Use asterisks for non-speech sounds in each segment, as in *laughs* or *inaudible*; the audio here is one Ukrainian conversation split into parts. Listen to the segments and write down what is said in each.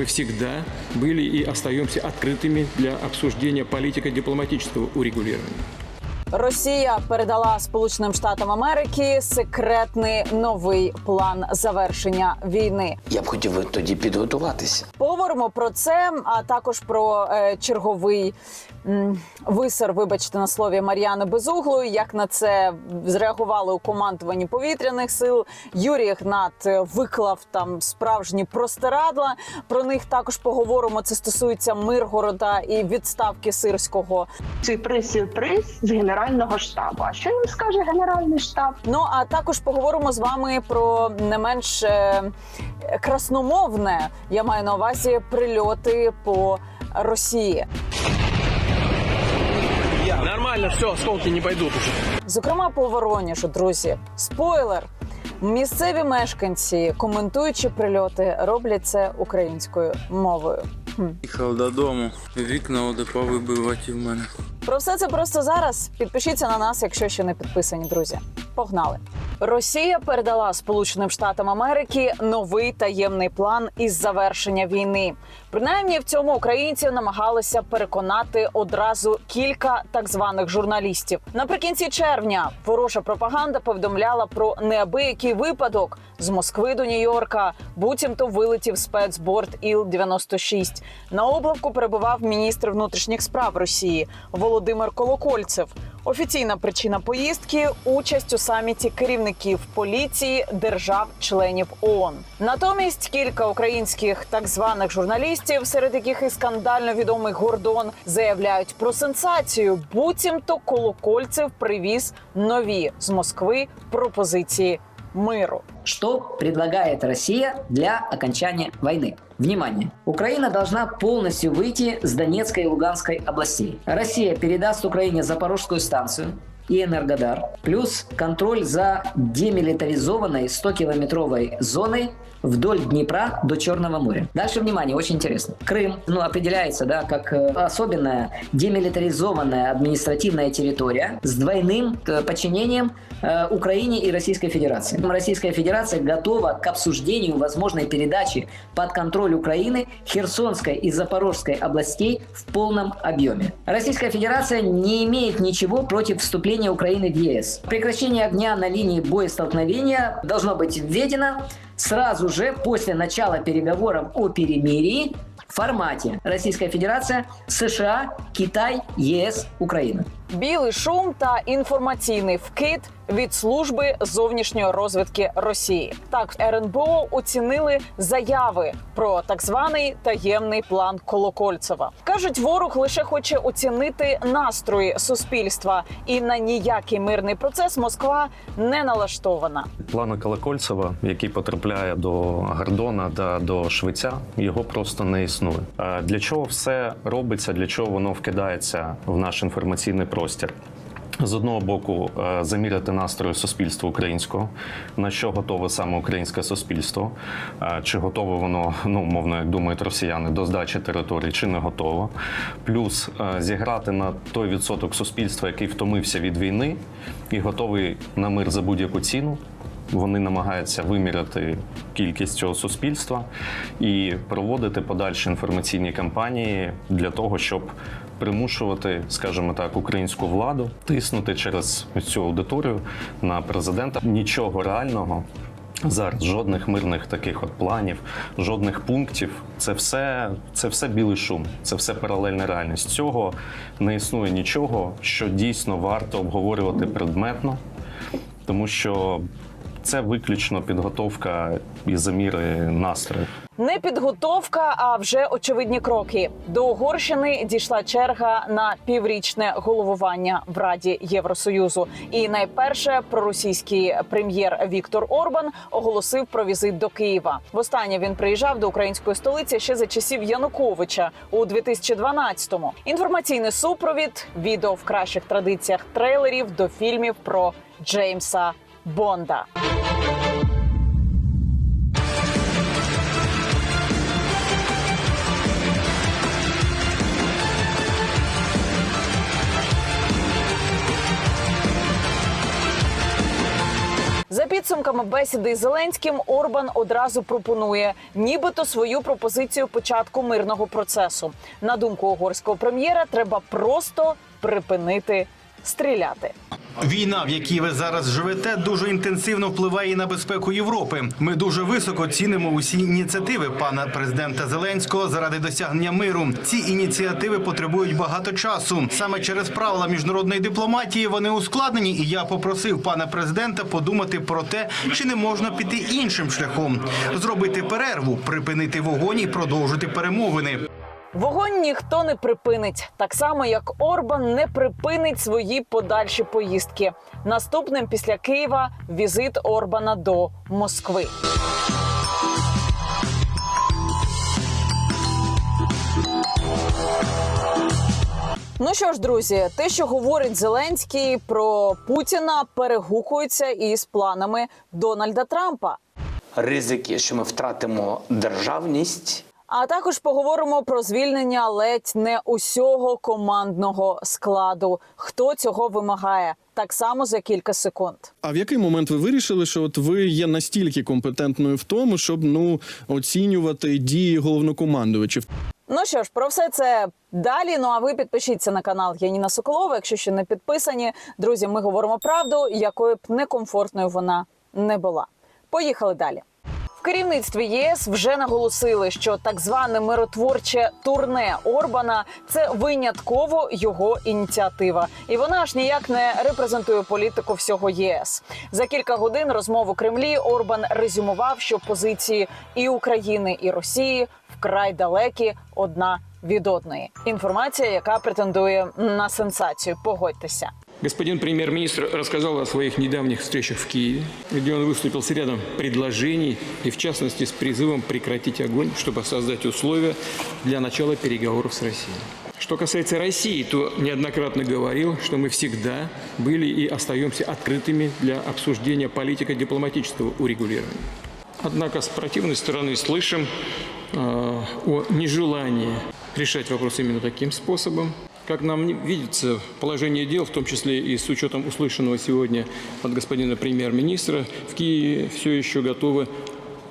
мы всегда были и остаемся открытыми для обсуждения политико-дипломатического урегулирования. Росія передала Сполученим Штатам Америки секретний новий план завершення війни. Я б хотів тоді підготуватися. Поговоримо про це, а також про е, черговий м, висер, вибачте на слові Мар'яни Безуглої. Як на це зреагували у командуванні повітряних сил? Юрій Ігнат е, виклав там справжні простирадла. Про них також поговоримо. Це стосується Миргорода і відставки сирського. сюрприз-сюрприз з генерального штабу. А що їм скаже генеральний штаб? Ну а також поговоримо з вами про не менш е, красномовне. Я маю на увазі прильоти по Росії. Нормально, все, осколки не пойдут уже. Зокрема, по Вороніжу, друзі. Спойлер. Місцеві мешканці, коментуючи прильоти, роблять це українською мовою. Хм. Їхав додому, вікна оде повибиваті в мене. Про все це просто зараз. Підпишіться на нас, якщо ще не підписані, друзі. Погнали. Росія передала Сполученим Штатам Америки новий таємний план із завершення війни. Принаймні в цьому українці намагалися переконати одразу кілька так званих журналістів. Наприкінці червня ворожа пропаганда повідомляла про неабиякий випадок з Москви до Нью-Йорка. Буцімто вилетів спецборд іл 96 На облавку перебував міністр внутрішніх справ Росії Володимир Колокольцев. Офіційна причина поїздки участь у саміті керівників поліції держав-членів ООН. Натомість кілька українських так званих журналістів, серед яких і скандально відомий Гордон, заявляють про сенсацію. Буцімто Колокольцев привіз нові з Москви пропозиції миру. Что предлагает Россия для окончания войны? Внимание! Украина должна полностью выйти с Донецкой и Луганской областей. Россия передаст Украине Запорожскую станцию и Энергодар, плюс контроль за демилитаризованной 100-километровой зоной вдоль Днепра до Черного моря. Дальше внимание, очень интересно. Крым, ну, определяется, да, как э, особенная демилитаризованная административная территория с двойным э, подчинением э, Украине и Российской Федерации. Российская Федерация готова к обсуждению возможной передачи под контроль Украины Херсонской и Запорожской областей в полном объеме. Российская Федерация не имеет ничего против вступления Украины в ЕС. Прекращение огня на линии боестолкновения должно быть введено сразу же после начала переговоров о перемирии в формате Российская Федерация, США, Китай, ЕС, Украина. Білий шум та інформаційний вкид від служби зовнішньої розвідки Росії. Так, РНБО оцінили заяви про так званий таємний план Колокольцева. кажуть, ворог лише хоче оцінити настрої суспільства, і на ніякий мирний процес Москва не налаштована. Плана Колокольцева, який потрапляє до Гордона та до Швеця, його просто не існує. Для чого все робиться? Для чого воно вкидається в наш інформаційний простір? З одного боку, е, заміряти настрої суспільства українського, на що готове саме українське суспільство, е, чи готове воно, ну мовно, як думають росіяни, до здачі території, чи не готово. Плюс е, зіграти на той відсоток суспільства, який втомився від війни і готовий на мир за будь-яку ціну. Вони намагаються виміряти кількість цього суспільства і проводити подальші інформаційні кампанії для того, щоб примушувати, скажімо так, українську владу тиснути через цю аудиторію на президента. Нічого реального зараз, жодних мирних таких от планів, жодних пунктів. Це все, це все білий шум, це все паралельна реальність. Цього не існує нічого, що дійсно варто обговорювати предметно, тому що це виключно підготовка і заміри настрою. Не підготовка, а вже очевидні кроки. До Угорщини дійшла черга на піврічне головування в Раді Євросоюзу. І найперше проросійський прем'єр Віктор Орбан оголосив про візит до Києва. Востаннє він приїжджав до української столиці ще за часів Януковича у 2012-му. Інформаційний супровід, відео в кращих традиціях трейлерів до фільмів про Джеймса Бонда. Підсумками бесіди із Зеленським Орбан одразу пропонує, нібито свою пропозицію початку мирного процесу. На думку угорського прем'єра, треба просто припинити стріляти. Війна, в якій ви зараз живете, дуже інтенсивно впливає і на безпеку Європи. Ми дуже високо цінимо усі ініціативи пана президента Зеленського заради досягнення миру. Ці ініціативи потребують багато часу. Саме через правила міжнародної дипломатії вони ускладнені. І я попросив пана президента подумати про те, чи не можна піти іншим шляхом, зробити перерву, припинити вогонь і продовжити перемовини. Вогонь ніхто не припинить, так само як Орбан не припинить свої подальші поїздки. Наступним після Києва візит Орбана до Москви. Ну що ж, друзі, те, що говорить Зеленський про Путіна, перегукується із планами Дональда Трампа. Ризики, що ми втратимо державність, А також поговоримо про звільнення ледь не усього командного складу. Хто цього вимагає? Так само за кілька секунд. А в який момент ви вирішили, що от ви є настільки компетентною в тому, щоб ну оцінювати дії головнокомандувачів? Ну що ж, про все це далі. Ну а ви підпишіться на канал Яніна Соколова, якщо ще не підписані. Друзі, ми говоримо правду, якою б некомфортною вона не була. Поїхали далі. В керівництві ЄС вже наголосили, що так зване миротворче турне Орбана це винятково його ініціатива, і вона аж ніяк не репрезентує політику всього ЄС. За кілька годин розмов у Кремлі Орбан резюмував, що позиції і України, і Росії вкрай далекі одна від одної. Інформація, яка претендує на сенсацію. Погодьтеся. Господин премьер-министр рассказал о своих недавних встречах в Киеве, где он выступил с рядом предложений и, в частности, с призывом прекратить огонь, чтобы создать условия для начала переговоров с Россией. Что касается России, то неоднократно говорил, что мы всегда были и остаемся открытыми для обсуждения политико-дипломатического урегулирования. Однако с противной стороны слышим э, о нежелании решать вопрос именно таким способом. Как нам не- видится положение дел, в том числе и с учетом услышанного сегодня от господина премьер-министра, в Киеве все еще готовы,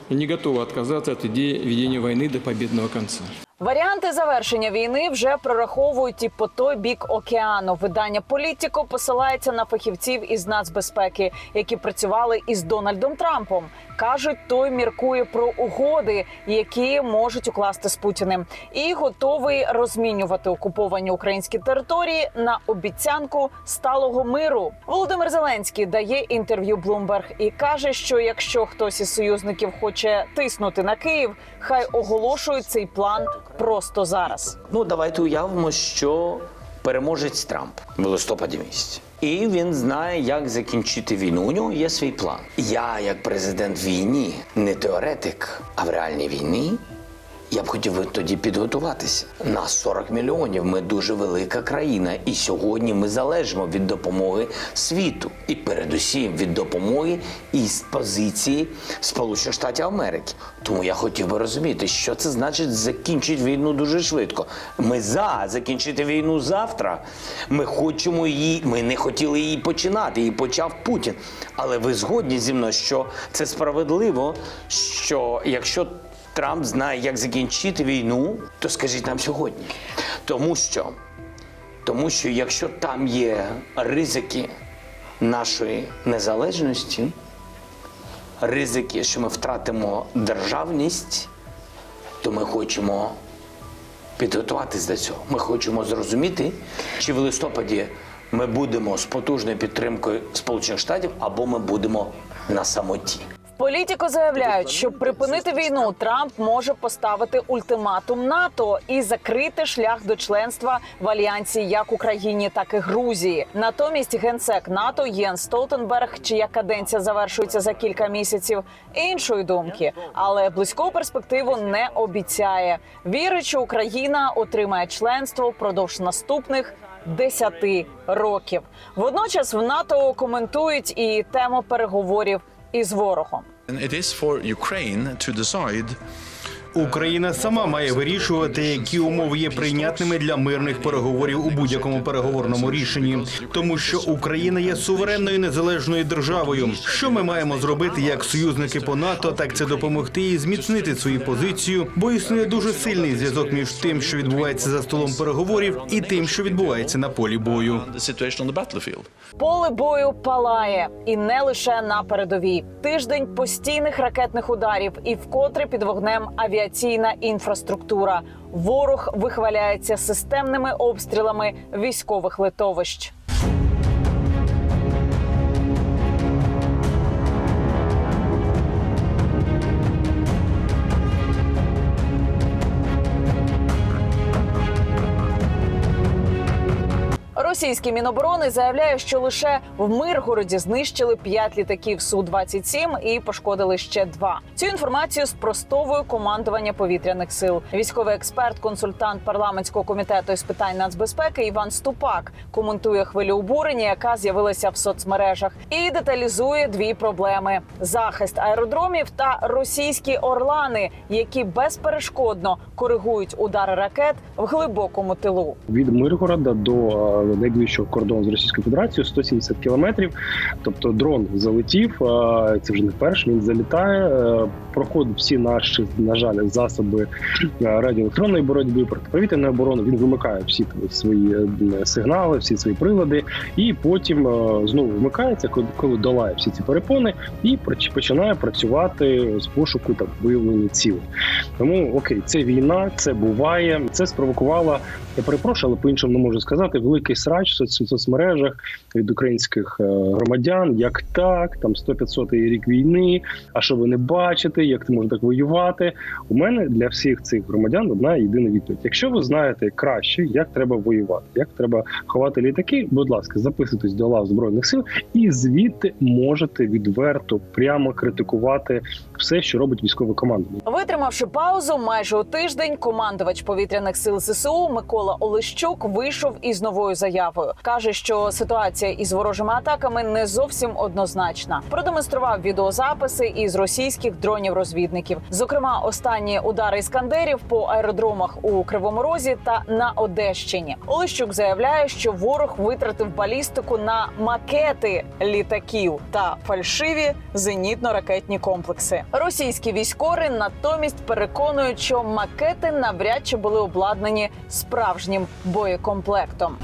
не готовы отказаться от идеи ведения войны до победного конца. Варіанти завершення війни вже прораховують і по той бік океану. Видання Політіко посилається на фахівців із нацбезпеки, які працювали із Дональдом Трампом. кажуть, той міркує про угоди, які можуть укласти з Путіним, і готовий розмінювати окуповані українські території на обіцянку сталого миру. Володимир Зеленський дає інтерв'ю Bloomberg і каже, що якщо хтось із союзників хоче тиснути на Київ, хай оголошують цей план просто зараз. Ну, давайте уявимо, що переможець Трамп в листопаді місяці. І він знає, як закінчити війну. У нього є свій план. Я, як президент війни, не теоретик, а в реальній війні. Я б хотів би тоді підготуватися. Нас 40 мільйонів. Ми дуже велика країна, і сьогодні ми залежимо від допомоги світу, і передусім від допомоги із позиції Сполучених Штатів Америки. Тому я хотів би розуміти, що це значить закінчити війну дуже швидко. Ми за закінчити війну завтра. Ми хочемо її. Ми не хотіли її починати. Її почав Путін. Але ви згодні зі мною, що це справедливо, що якщо Трамп знає, як закінчити війну, то скажіть нам сьогодні. Тому що, тому що якщо там є ризики нашої незалежності, ризики, що ми втратимо державність, то ми хочемо підготуватись до цього. Ми хочемо зрозуміти, чи в листопаді ми будемо з потужною підтримкою Сполучених Штатів або ми будемо на самоті. Політико заявляють, щоб припинити війну, Трамп може поставити ультиматум НАТО і закрити шлях до членства в альянсі як Україні, так і Грузії. Натомість генсек НАТО Єн Столтенберг, чия каденція завершується за кілька місяців, іншої думки, але близьку перспективу не обіцяє. Вірить, що Україна отримає членство впродовж наступних. 10 років водночас в НАТО коментують і тему переговорів із ворогом. And it is for Ukraine to decide Україна сама має вирішувати, які умови є прийнятними для мирних переговорів у будь-якому переговорному рішенні, тому що Україна є суверенною незалежною державою. Що ми маємо зробити як союзники по НАТО, так це допомогти їй зміцнити свою позицію, бо існує дуже сильний зв'язок між тим, що відбувається за столом переговорів, і тим, що відбувається на полі бою. Поле бою палає і не лише на передовій. Тиждень постійних ракетних ударів і вкотре під вогнем авіаційна інфраструктура. Ворог вихваляється системними обстрілами військових литовищ. Російський міноборони заявляє, що лише в Миргороді знищили 5 літаків су 27 і пошкодили ще два. Цю інформацію спростовує командування повітряних сил. Військовий експерт, консультант парламентського комітету із питань нацбезпеки Іван Ступак коментує хвилю обурення, яка з'явилася в соцмережах, і деталізує дві проблеми: захист аеродромів та російські орлани, які безперешкодно коригують удари ракет в глибокому тилу. від Миргорода до найближчого кордону з Російською Федерацією 170 кілометрів. Тобто дрон залетів. Це вже не перший. Він залітає, е, проходить всі наші на жаль засоби е, радіоелектронної боротьби протиповітряної оборони. Він вимикає всі свої е, сигнали, всі свої прилади, і потім знову вмикається, коли- долає всі ці перепони, і починає працювати з пошуку та виявлення цілей. Тому окей, це війна, це буває. Це спровокувало. Я перепрошую, але по-іншому не можу сказати. Великий срач в соцмережах від українських е, громадян. Як так, там 100-500 рік війни. А що ви не бачите? Як ти можеш так воювати? У мене для всіх цих громадян одна єдина відповідь. Якщо ви знаєте краще, як треба воювати, як треба ховати літаки, будь ласка, записуйтесь до лав збройних сил, і звідти можете відверто прямо критикувати все, що робить військове командування. Витримавши паузу майже у тиждень, командувач повітряних сил ЗСУ Микола Олещук вийшов із новою заявою. Каже, що ситуація із ворожими атаками не зовсім однозначна. Продемонстрував відеозаписи із російських дронів-розвідників. Зокрема, останні удари іскандерів по аеродромах у Кривому Розі та на Одещині. Олещук заявляє, що ворог витратив балістику на макети літаків та фальшиві зенітно-ракетні комплекси. Російські військори натомість переконують, що макети навряд чи були обладнані справжнім боєкомплектом.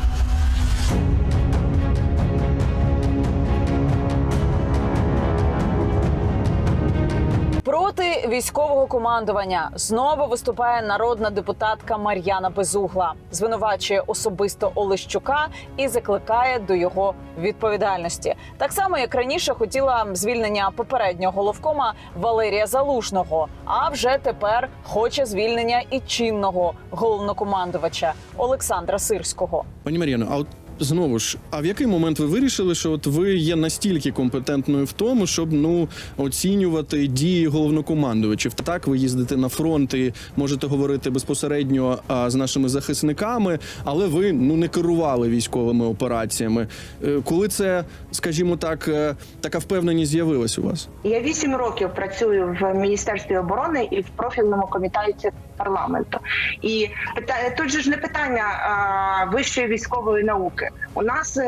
Військового командування знову виступає народна депутатка Мар'яна Безугла, звинувачує особисто Олещука і закликає до його відповідальності. Так само, як раніше хотіла звільнення попереднього головкома Валерія Залужного. А вже тепер хоче звільнення і чинного головнокомандувача Олександра Сирського. Пані Мар'яно, а от знову ж, а в який момент ви вирішили, що от ви є настільки компетентною в тому, щоб ну оцінювати дії головнокомандувачів? Так, ви їздите на фронт і можете говорити безпосередньо а, з нашими захисниками, але ви ну не керували військовими операціями. Е, Коли це, скажімо так, е, така впевненість з'явилась у вас? Я вісім років працюю в міністерстві оборони і в профільному комітеті парламенту. І тут же ж не питання вищої військової науки. У нас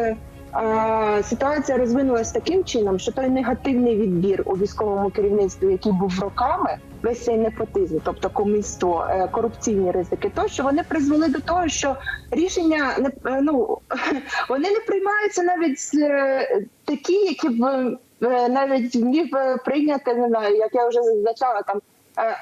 е, ситуація розвинулася таким чином, що той негативний відбір у військовому керівництві, який був роками, весь цей непотизм, тобто комісто, е, корупційні ризики, тощо вони призвели до того, що рішення не е, ну *laughs* вони не приймаються навіть такі, які б навіть міг прийняти, не знаю, як я вже зазначала там. Е,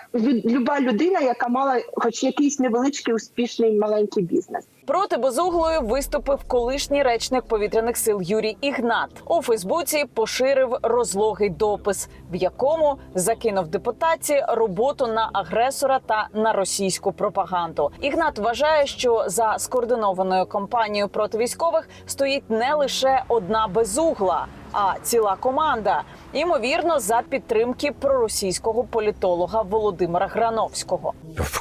Люба людина, яка мала хоч якийсь невеличкий успішний маленький бізнес. Проти безуглої виступив колишній речник повітряних сил Юрій Ігнат. У Фейсбуці поширив розлогий допис, в якому закинув депутаті роботу на агресора та на російську пропаганду. Ігнат вважає, що за скоординованою кампанією проти військових стоїть не лише одна безугла, а ціла команда. Ймовірно, за підтримки проросійського політолога Володимира Грановського.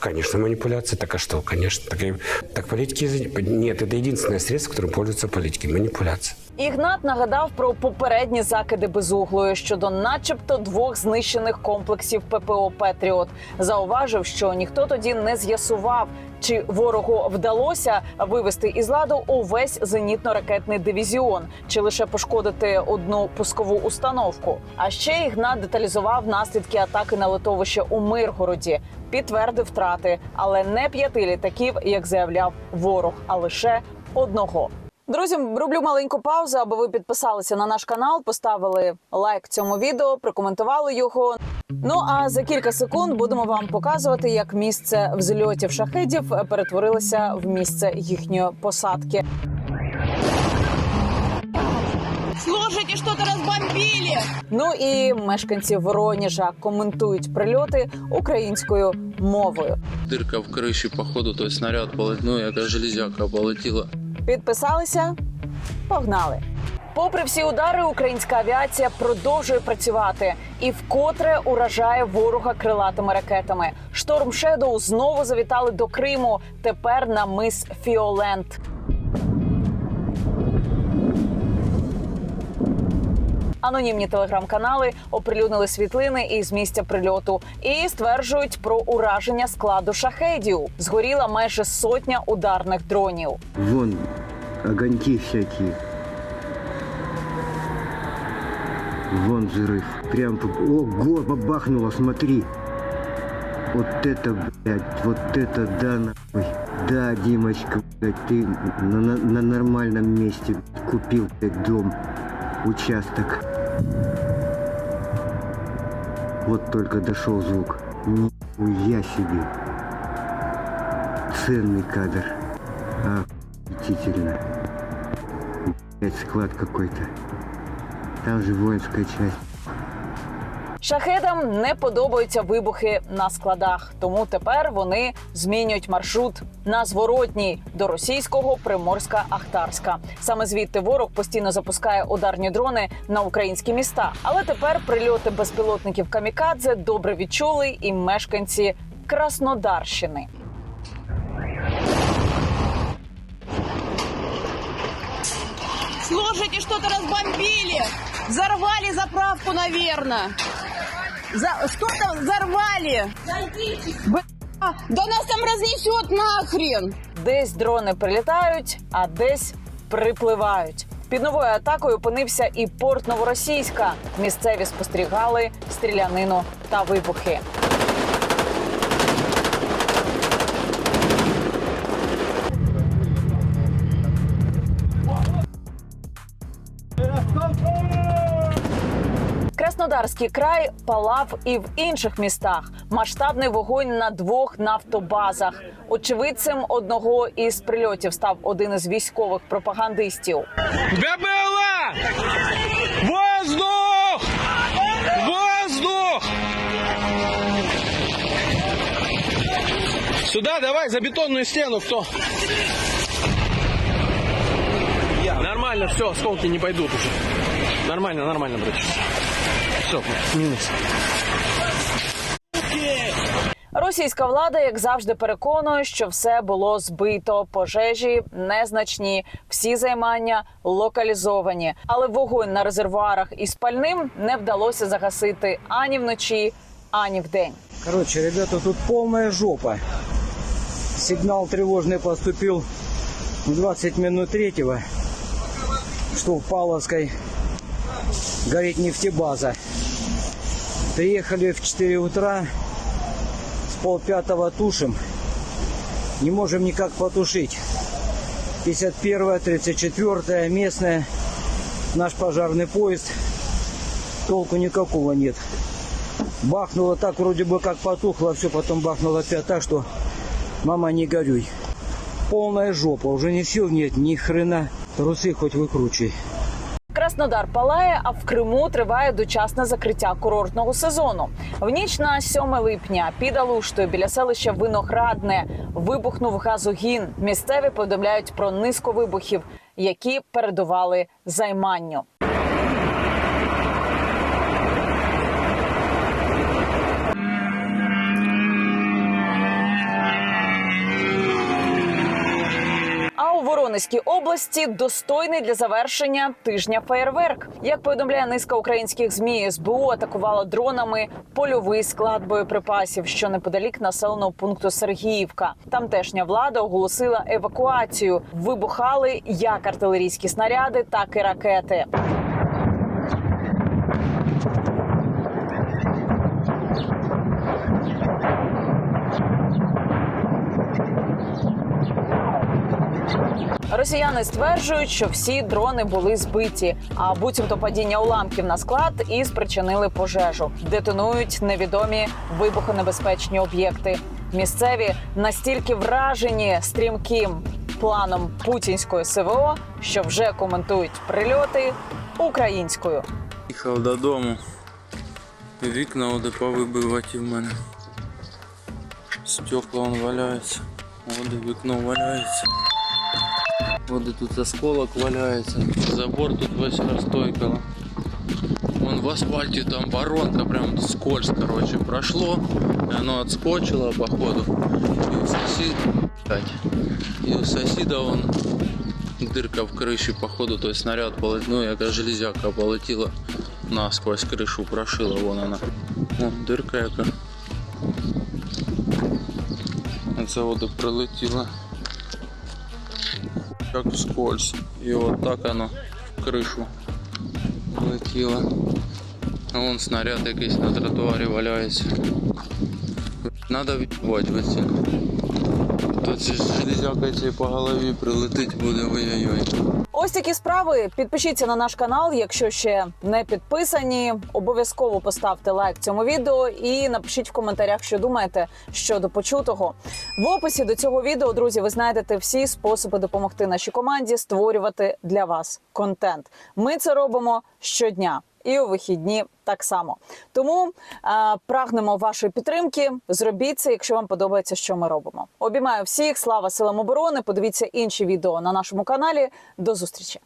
Конечно, манипуляция. Так а что? Конечно. Так, так политики... Нет, это единственное средство, которым пользуются политики. Манипуляция. Ігнат нагадав про попередні закиди безуглої щодо, начебто, двох знищених комплексів ППО Петріот. Зауважив, що ніхто тоді не з'ясував, чи ворогу вдалося вивести із ладу увесь зенітно-ракетний дивізіон, чи лише пошкодити одну пускову установку. А ще Ігнат деталізував наслідки атаки на литовище у Миргороді, підтвердив втрати, але не п'яти літаків, як заявляв ворог, а лише одного. Друзі, роблю маленьку паузу, аби ви підписалися на наш канал, поставили лайк цьому відео, прокоментували його. Ну а за кілька секунд будемо вам показувати, як місце взльотів шахедів перетворилося в місце їхньої посадки. Слушайте, что-то разбомбили! Ну і мешканці Вороніжа коментують прильоти українською мовою. Дырка в крыше, походу, то снаряд полетел, ну, якась железяка полетіла. Підписалися? Погнали! Попри всі удари, українська авіація продовжує працювати і вкотре уражає ворога крилатими ракетами. Шторм Шедоу знову завітали до Криму. Тепер на мис Фіолент. Анонімні телеграм-канали оприлюднили світлини із місця прильоту і стверджують про ураження складу шахедів. Згоріла майже сотня ударних дронів. Вон огоньки всякие. Вон взрыв. Прям тут. Ого, бабахнуло, смотри. Вот это, блядь, вот это да, нахуй. Да, Димочка, блядь, ты на, на- на нормальном месте блядь, купил, блядь, дом, участок. Вот только дошел звук. Нихуя себе. Ценный кадр. Охуительно. Блядь, склад какой-то. Там же воинская часть. Шахедам не подобаються вибухи на складах, тому тепер вони змінюють маршрут на зворотній до російського Приморська-Ахтарська. Саме звідти ворог постійно запускає ударні дрони на українські міста. Але тепер прильоти безпілотників камікадзе добре відчули і мешканці Краснодарщини. Слушайте, что-то разбомбили! Взорвали заправку, наверное. За... Что-то взорвали! Б... Да нас там разнесет нахрен! Десь дрони прилітають, а десь припливають. Під новою атакою опинився і порт Новоросійська. Місцеві спостерігали стрілянину та вибухи. Краснодарський край палав і в інших містах. Масштабний вогонь на двох нафтобазах. Очевидцем одного із прильотів став один із військових пропагандистів. ГБЛА! Воздух! Воздух! Сюда давай, за бетонную стену, кто? Нормально, все, осколки не пойдут уже. Нормально, нормально, братишка. Все, минус. Російська влада, як завжди, переконує, що все було збито. Пожежі незначні, всі займання локалізовані. Але вогонь на резервуарах із пальним не вдалося загасити ані вночі, ані вдень. Короче, ребята, тут полная жопа. Сигнал тревожный поступил в 20 минут третьего, что в Павловской горит нефтебаза. Приехали в 4 утра, с полпятого тушим. Не можем никак потушить. 51-я, 34-я, местная, наш пожарный поезд. Толку никакого нет. Бахнуло так, вроде бы как потухло, все потом бахнуло опять так, что мама не горюй. Полная жопа, уже ни сил нет, ни хрена. Трусы хоть выкручивай. Краснодар палає, а в Криму триває дочасне закриття курортного сезону. В ніч на 7 липня під Алуштою біля селища Виноградне вибухнув газогін. Місцеві повідомляють про низку вибухів, які передували займанню. А області достойний для завершення тижня феєрверк. Як повідомляє низка українських змі, СБУ атакувала дронами польовий склад боєприпасів, що неподалік населеного пункту Сергіївка. Тамтешня влада оголосила евакуацію. Вибухали як артилерійські снаряди, так і ракети. Росіяни стверджують, що всі дрони були збиті, а буцімто падіння уламків на склад і спричинили пожежу. Детонують невідомі вибухонебезпечні об'єкти. Місцеві настільки вражені стрімким планом путінської СВО, що вже коментують прильоти українською. Їхав додому. Вікна оде повибиваті в мене. Стекла он валяється. Оде вікно валяється. Оде тут осколок валяється. Забор тут весь розтойкало. Вон в асфальте там воронка, прям скользь, короче, прошло. И оно отскочило, походу. И у соседа, и у соседа вон дырка в крыше, походу, то есть снаряд полетел, ну, яка железяка полетіла насквозь кришу прошила, вон она. Вон дирка яка. Це вода прилетіла. Як вскользь. І от так оно в кришу влетіло. А вон снаряд якийсь на тротуарі валяється. Надо відбувати в ці. То це железяка цей по голові прилетить буде, ой-ой-ой. Ось такі справи. Підпишіться на наш канал, якщо ще не підписані. Обов'язково поставте лайк цьому відео і напишіть в коментарях, що думаєте щодо почутого. В описі до цього відео, друзі, ви знайдете всі способи допомогти нашій команді створювати для вас контент. Ми це робимо щодня. І у вихідні так само. Тому е, прагнемо вашої підтримки. Зробіть це, якщо вам подобається, що ми робимо. Обіймаю всіх. Слава силам оборони. Подивіться інші відео на нашому каналі. До зустрічі.